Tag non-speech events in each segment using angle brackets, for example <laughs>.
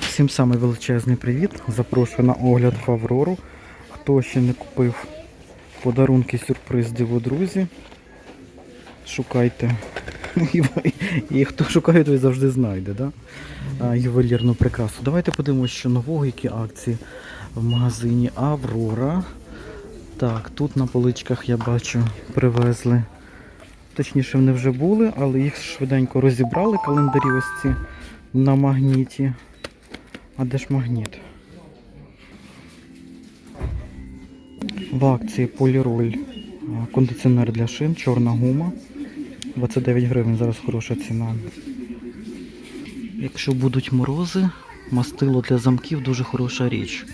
Всім самий величезний привіт. Запрошую на огляд в Аврору. Хто ще не купив подарунки, сюрприз, диво, друзі. Шукайте. <laughs> І, хто шукає, той завжди знайде, да? Ювелірну прикрасу. Давайте подивимося, що нового, які акції в магазині Аврора. Так, тут на поличках я бачу привезли. Точніше, вони вже були, але їх швиденько розібрали календарі ось ці на магніті. А де ж магніт? В акції поліроль кондиціонер для шин, чорна гума. 29 гривень, зараз хороша ціна. Якщо будуть морози, мастило для замків дуже хороша річ.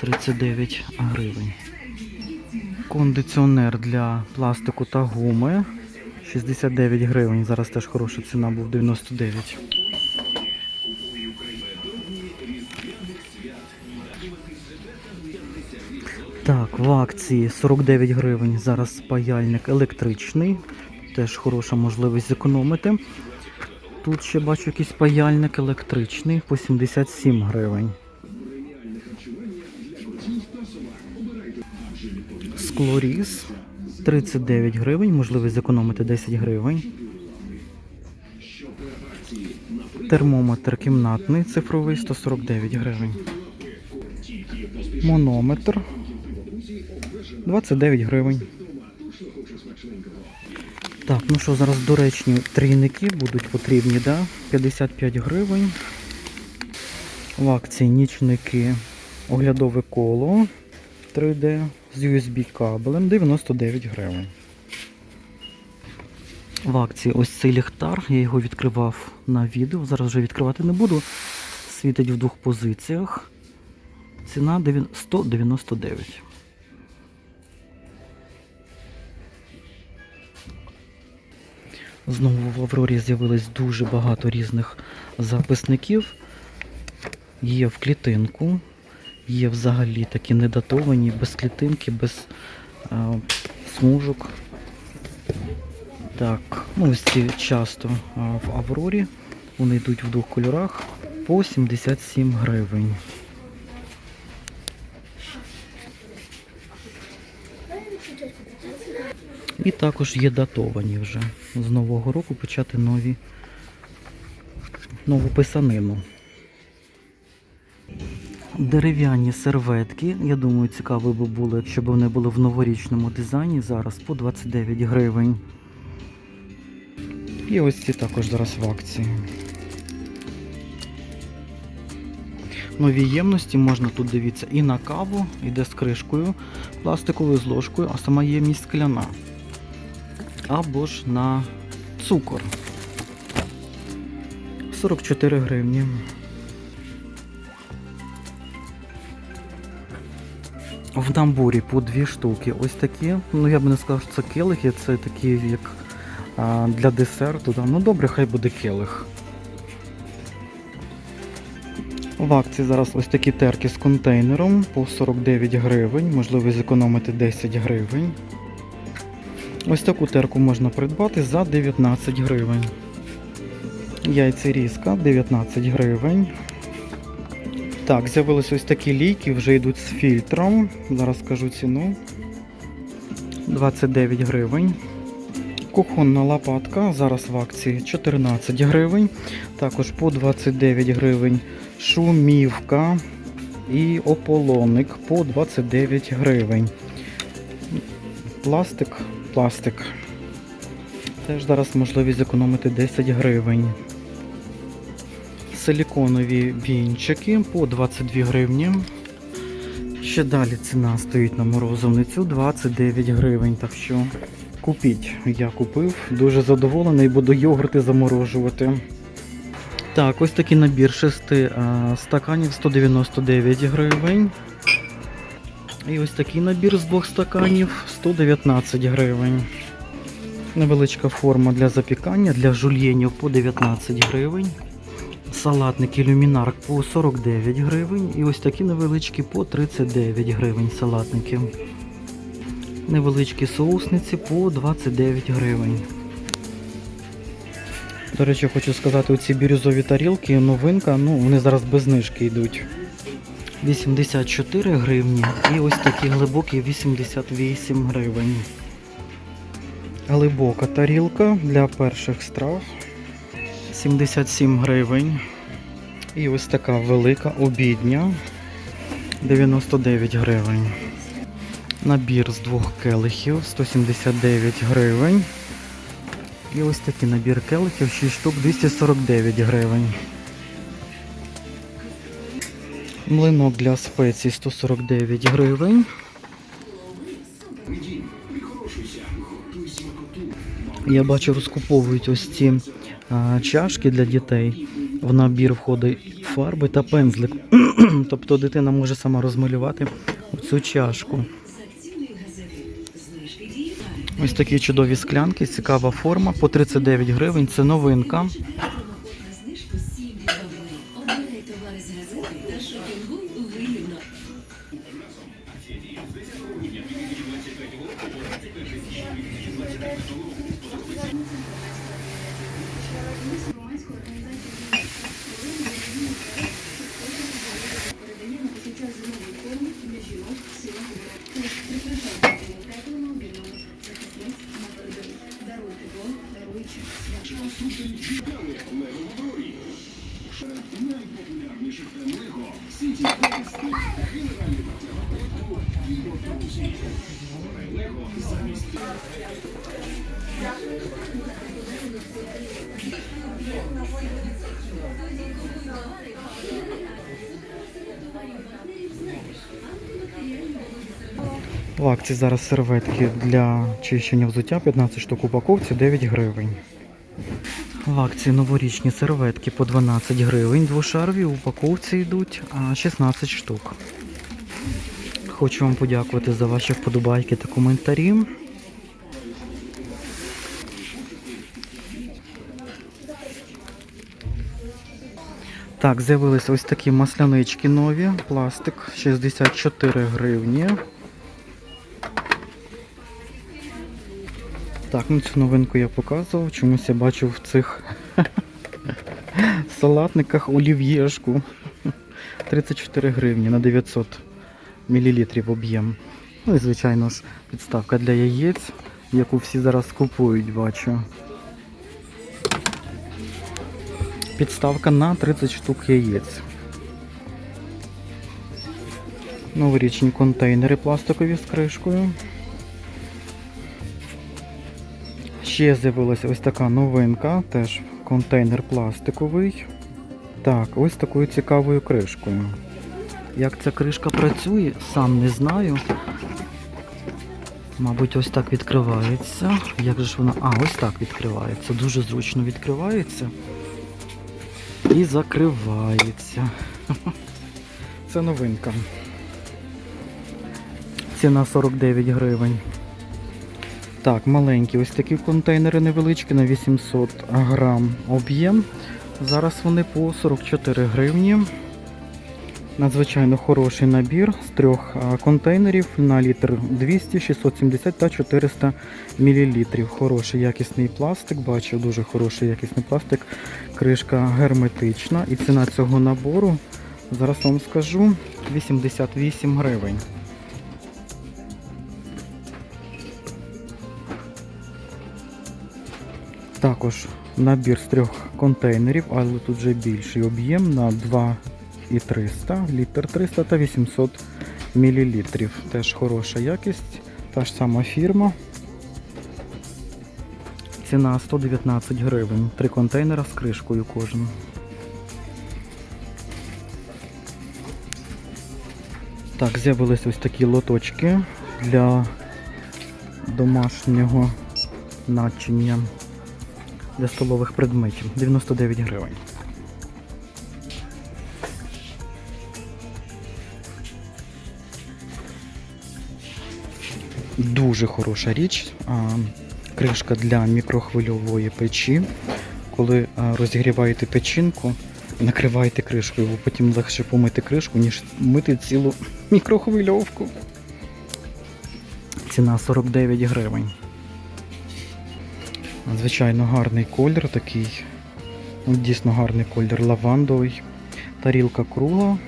39 гривень. Кондиціонер для пластику та гуми. 69 гривень. Зараз теж хороша ціна був 99. Так, в акції 49 гривень. Зараз паяльник електричний. Теж хороша можливість зекономити. Тут ще бачу якийсь паяльник електричний по 77 гривень. Склоріз 39 гривень, можливість зекономити 10 гривень. Термометр кімнатний цифровий 149 гривень. Монометр 29 гривень. Так, ну що, зараз доречні трійники будуть потрібні, да? 55 гривень. В акції нічники, оглядове коло 3D з USB кабелем 99 гривень. В акції ось цей ліхтар, я його відкривав на відео, зараз вже відкривати не буду. Світить в двох позиціях. Ціна дев'ян- 199. Знову в Аврорі з'явилось дуже багато різних записників. Є в клітинку, є взагалі такі недатовані, без клітинки, без а, смужок. Так, ну ось ці часто а, в Аврорі. Вони йдуть в двох кольорах по 77 гривень. І також є датовані вже з нового року почати нові нову писанину. Дерев'яні серветки. Я думаю, цікаво би було, якщо б вони були в новорічному дизайні. Зараз по 29 гривень. І ось ці також зараз в акції. Нові ємності можна тут дивіться і на каву, іде з кришкою, пластиковою з ложкою, а сама ємність скляна. Або ж на цукор. 44 гривні. В намбурі по дві штуки. Ось такі. Ну я б не сказав, що це келихи, це такі як а, для десерту. Да. Ну добре, хай буде келих. В акції зараз ось такі терки з контейнером по 49 гривень, можливо зекономити 10 гривень. Ось таку терку можна придбати за 19 гривень. Яйця різка 19 гривень. Так, з'явились ось такі лійки, вже йдуть з фільтром. Зараз скажу ціну. 29 гривень. Кухонна лопатка зараз в акції 14 гривень. Також по 29 гривень шумівка і ополоник по 29 гривень. Пластик, пластик. Теж зараз можливість зекономити 10 гривень. Силіконові вінчики по 22 гривні. Ще далі ціна стоїть на морозовницю 29 гривень. Так що купіть. Я купив. Дуже задоволений, буду йогурти заморожувати. Так, ось такий набір 6 стаканів 199 гривень. І ось такий набір з двох стаканів 119 гривень. Невеличка форма для запікання, для жульєнів по 19 гривень. Салатники люмінарк по 49 гривень. І ось такі невеличкі по 39 гривень салатники. Невеличкі соусниці по 29 гривень. До речі, хочу сказати, оці бірюзові тарілки, новинка, ну вони зараз без знижки йдуть. 84 гривні і ось такі глибокі 88 гривень. Глибока тарілка для перших страв 77 гривень. І ось така велика обідня 99 гривень. Набір з двох келихів 179 гривень. І ось такий набір келихів 6 штук 249 гривень. Млинок для спецій 149 гривень. Я бачу, розкуповують ось ці чашки для дітей. В набір входить фарби та пензлик. <clears throat> тобто дитина може сама розмалювати цю чашку. Ось такі чудові склянки, цікава форма по 39 гривень. Це новинка. В акції зараз серветки для чищення взуття 15 штук упаковці 9 гривень. В акції новорічні серветки по 12 гривень. Двошарові упаковці йдуть 16 штук. Хочу вам подякувати за ваші вподобайки та коментарі. Так, з'явилися ось такі маслянички нові. Пластик 64 гривні. Так, ну цю новинку я показував. Чомусь я бачу в цих салатниках олів'єшку. 34 гривні на 900 мл об'єм. Ну і звичайно ж підставка для яєць, яку всі зараз купують, бачу. Підставка на 30 штук яєць. Новорічні контейнери пластикові з кришкою. Ще з'явилася ось така новинка, теж контейнер пластиковий. Так, ось такою цікавою кришкою. Як ця кришка працює, сам не знаю. Мабуть, ось так відкривається. Як же ж вона. А, ось так відкривається. Дуже зручно відкривається. І закривається. <laughs> Це новинка. Ціна 49 гривень. Так, маленькі ось такі контейнери невеличкі на 800 грам об'єм. Зараз вони по 44 гривні. Надзвичайно хороший набір з трьох контейнерів на літр 200, 670 та 400 мл. Хороший якісний пластик, бачу, дуже хороший якісний пластик. Кришка герметична. І ціна цього набору, зараз вам скажу, 88 гривень. Також набір з трьох контейнерів, але тут вже більший об'єм на 2 і 300, літр 300 та 800 мл. Теж хороша якість, та ж сама фірма. Ціна 119 гривень. Три контейнера з кришкою кожен. Так, з'явились ось такі лоточки для домашнього начиння для столових предметів 99 гривень. Дуже хороша річ. Кришка для мікрохвильової печі. Коли розігріваєте печінку, накриваєте кришкою, бо потім легше помити кришку, ніж мити цілу мікрохвильовку. Ціна 49 гривень. Звичайно, гарний колір, такий Ну, Дійсно гарний колір лавандовий. Тарілка кругла.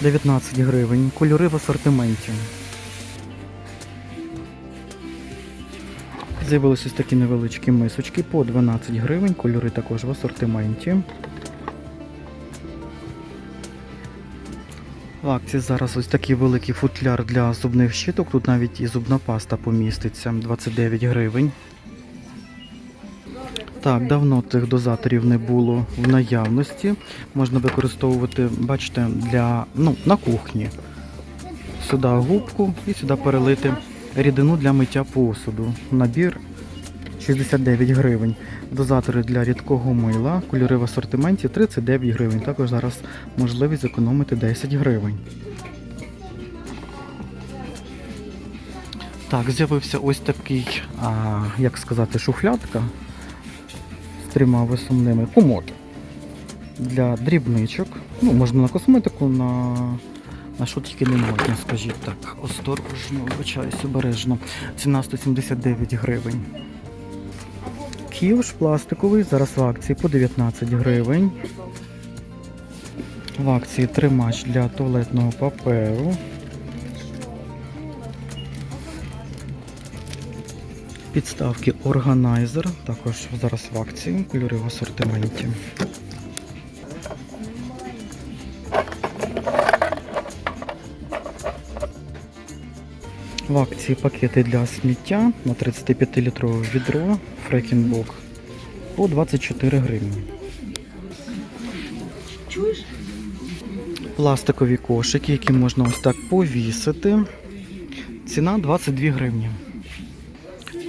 19 гривень. Кольори в асортименті. З'явилися ось такі невеличкі мисочки по 12 гривень. Кольори також в асортименті. В акції зараз ось такий великий футляр для зубних щиток. Тут навіть і зубна паста поміститься 29 гривень. Так, давно цих дозаторів не було в наявності. Можна використовувати, бачите, для ну, на кухні. Сюди губку і сюди перелити рідину для миття посуду. Набір 69 гривень. Дозатори для рідкого мила, кольори в асортименті 39 гривень. Також зараз можливість зекономити 10 гривень. Так, з'явився ось такий, а, як сказати, шухлядка з трьома висумними комод для дрібничок. Ну, можна на косметику, на, на що тільки не можна, скажіть так. Осторожно, вибачаюсь, обережно. Ціна 179 гривень. Ківш пластиковий, зараз в акції по 19 гривень. В акції тримач для туалетного паперу. Підставки органайзер, також зараз в акції, кольори в асортименті. В акції пакети для сміття на 35-літрове відро Фрекінбок по 24 гривні. Пластикові кошики, які можна ось так повісити. Ціна 22 гривні.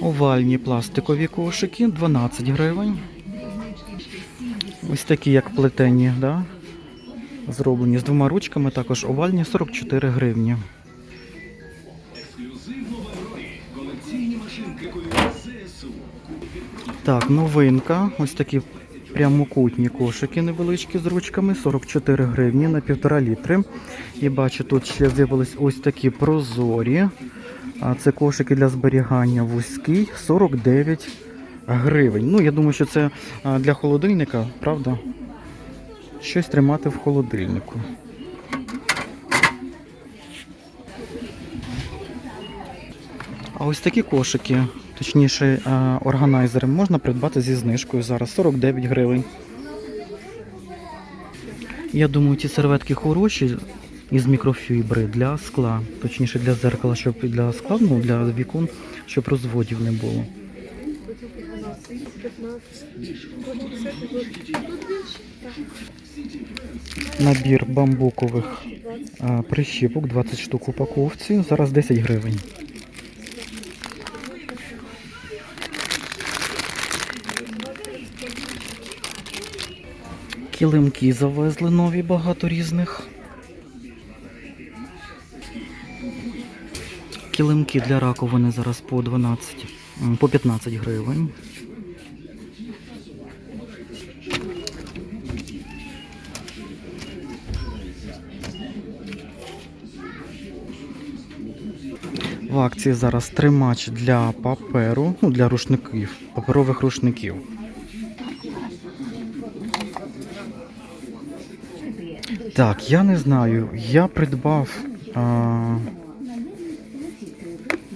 Овальні пластикові кошики 12 гривень. Ось такі, як плетені, да? зроблені з двома ручками, також овальні 44 гривні. Так, новинка. Ось такі прямокутні кошики невеличкі з ручками, 44 гривні на півтора літри. І бачу, тут ще з'явились ось такі прозорі. Це кошики для зберігання вузький, 49 гривень. Ну, я думаю, що це для холодильника, правда? Щось тримати в холодильнику. А ось такі кошики, точніше, е, органайзери, можна придбати зі знижкою зараз 49 гривень. Я думаю, ці серветки хороші із мікрофібри для скла, точніше для зеркала, щоб для скла, ну, для вікон, щоб розводів не було. Набір бамбукових е, прищіпок, 20 штук упаковці, зараз 10 гривень. Килимки завезли нові багато різних. Килимки для раковини зараз по 12, по 15 гривень. В акції зараз тримач для паперу, ну для рушників, паперових рушників. Так, я не знаю. Я придбав. А,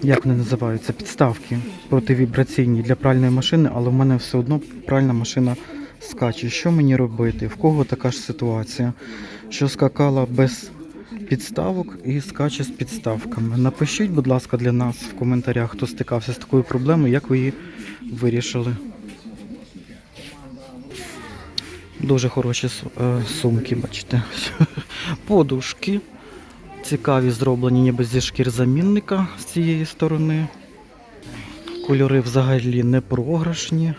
як вони називаються? Підставки противібраційні для пральної машини, але в мене все одно пральна машина скаче. Що мені робити? В кого така ж ситуація? Що скакала без підставок і скаче з підставками. Напишіть, будь ласка, для нас в коментарях, хто стикався з такою проблемою, як ви її вирішили. Дуже хороші е, сумки, бачите. <laughs> Подушки. Цікаві зроблені ніби зі шкір замінника з цієї сторони. Кольори взагалі не програшні.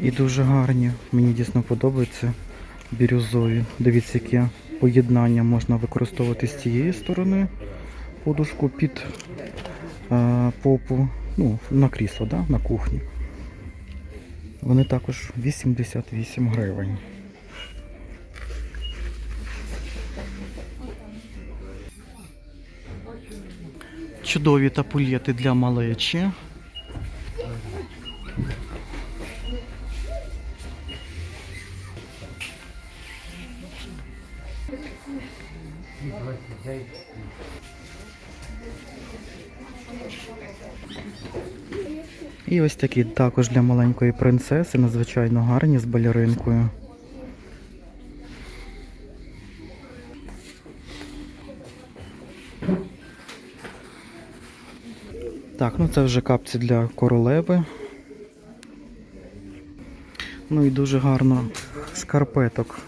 І дуже гарні. Мені дійсно подобаються бірюзові. Дивіться, яке поєднання можна використовувати з цієї сторони. Подушку під попу, ну, на крісло, да? на кухні. Вони також 88 гривень. Чудові тапулети для малечі. І ось такі також для маленької принцеси, надзвичайно гарні з балеринкою. Так, ну це вже капці для королеви. Ну і дуже гарно шкарпеток.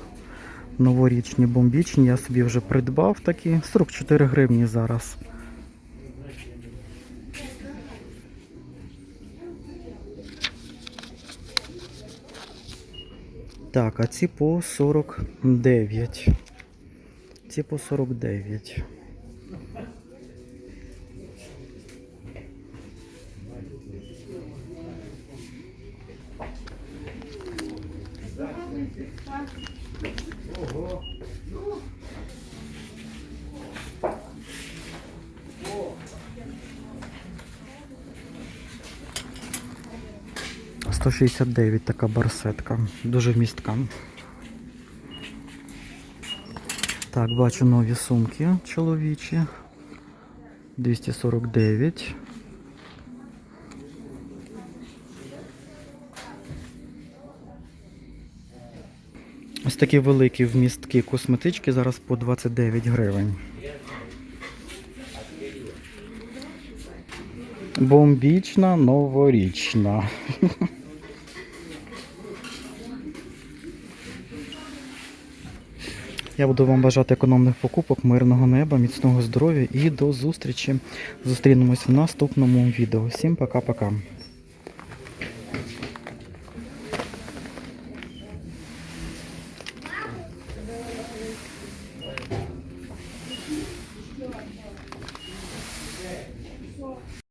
Новорічні бомбічні. Я собі вже придбав такі. 44 гривні зараз. Так, а ці по 49. Ці по 49. Сто шістдесят дев'ять така барсетка. Дуже містка. Так, бачу нові сумки чоловічі. 249. Ось такі великі вмістки косметички зараз по 29 гривень. Бомбічна, новорічна. <laughs> Я буду вам бажати економних покупок, мирного неба, міцного здоров'я і до зустрічі. Зустрінемось в наступному відео. Всім пока-пока.